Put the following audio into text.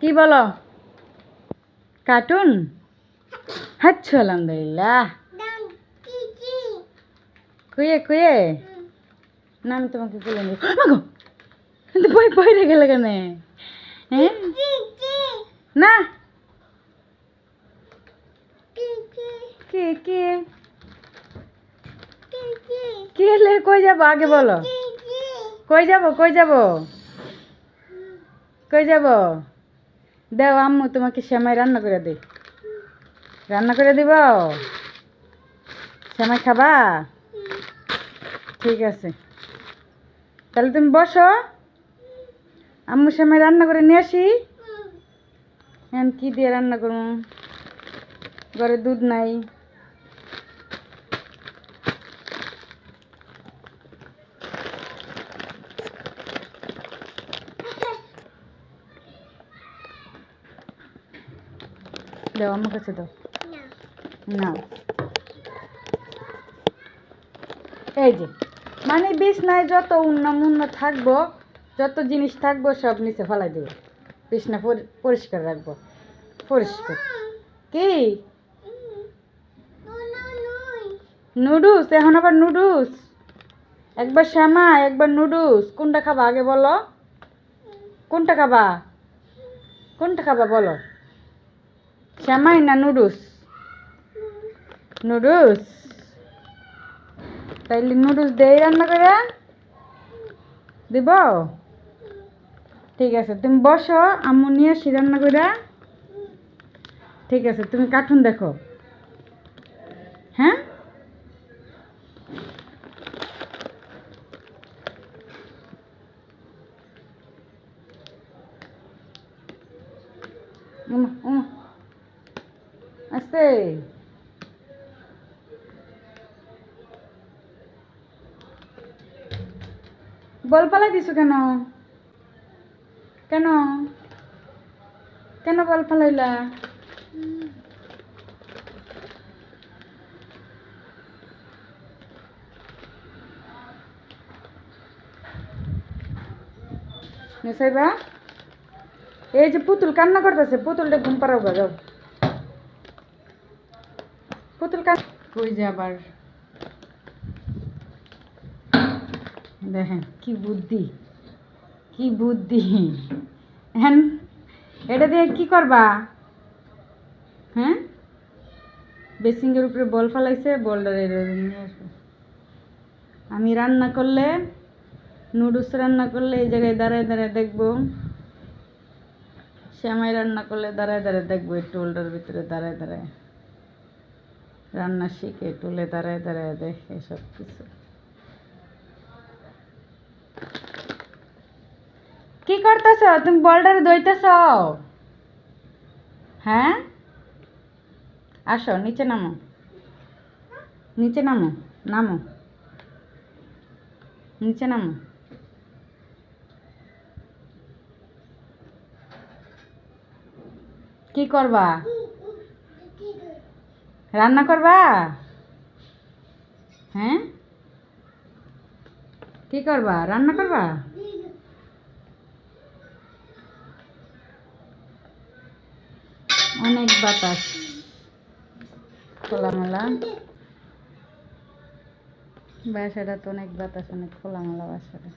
কি বলো? কার্টুন হাচ্ছু আলহামদুলিল্লাহ। কুয়ে কুয়ে না, আমি তোমাকে বলে নি মাগো বই পড়ে গেলে কেন হ্যাঁ না? কে কে? কে এলে কই যাব? আগে বলো। কই যাব কই যাব? কই যাব? দাও আম্মু, তোমাকে শ্যামাই রান্না করে দে। রান্না করে দিব? শ্যামাই খাবা? ঠিক আছে। তাহলে তুমি বসো। আম্মু শ্যামাই রান্না করে নিয়ে আসি। এখন কী দিয়ে রান্না করব? ঘরে দুধ নাই। দাও আমার কাছে দাও না। এই যে মানে বিছনায় যত উন্ন মুন্ন থাকব, যত জিনিস থাকব, সব নিচে ফেলাই দেবো। বিছনা পরি- পরিষ্কার রাখব। পরিষ্কার। কি? নুডলস, এখন আবার নুডলস। একবার শ্যামা, একবার নুডলস। কোনটা খাবা আগে বলো? কোনটা খাবা? কোনটা খাবা বলো? শ্যামাই না নুডলস নুডলস তাইলে নুডলস দেই রান্না করে দিব ঠিক আছে তুমি বসো আম্মু নিয়ে আসি রান্না করে ঠিক আছে তুমি কার্টুন দেখো হ্যাঁ উমা উমা আস্তে বল পালাই দিছো কেন? কেন? কেন বল ফালাইলা নিসাইবা এই যে পুতুল কান্না করতেছে, পুতুলটা ঘুম পাড়াও গা, যাও। পুতুল কান কই যে আবার। দেখেন, কি বুদ্ধি। কি বুদ্ধি। হ্যাঁ? এটা দিয়ে কি করবা? হ্যাঁ? বেসিংয়ের উপরে বল ফালাইছে, বলটা নিয়ে আসব। আমি রান্না করলে, নুডলস রান্না করলে এই জায়গায় দাঁড়ায় দাঁড়ায় দেখব। শ্যামাই রান্না করলে দাঁড়ায় দাঁড়ায় দেখব এই টুলটার ভিতরে দাঁড়ায় দাঁড়ায়। রান্না শিখে টুলে দাঁড়ায় দাঁড়ায় দেখে সব কিছু। কি করতেছ? তুমি বলটারে দইতেছ? হ্যাঁ? আসো, নিচে নামো। নিচে নামো নামো। নিচে নামো। কি করবা? রান্না করবা? হ্যাঁ? কি করবা? রান্না করবা? অনেক বাতাস। খোলামেলা। বাসাটা তো অনেক বাতাস, অনেক খোলামেলা বাসাটা।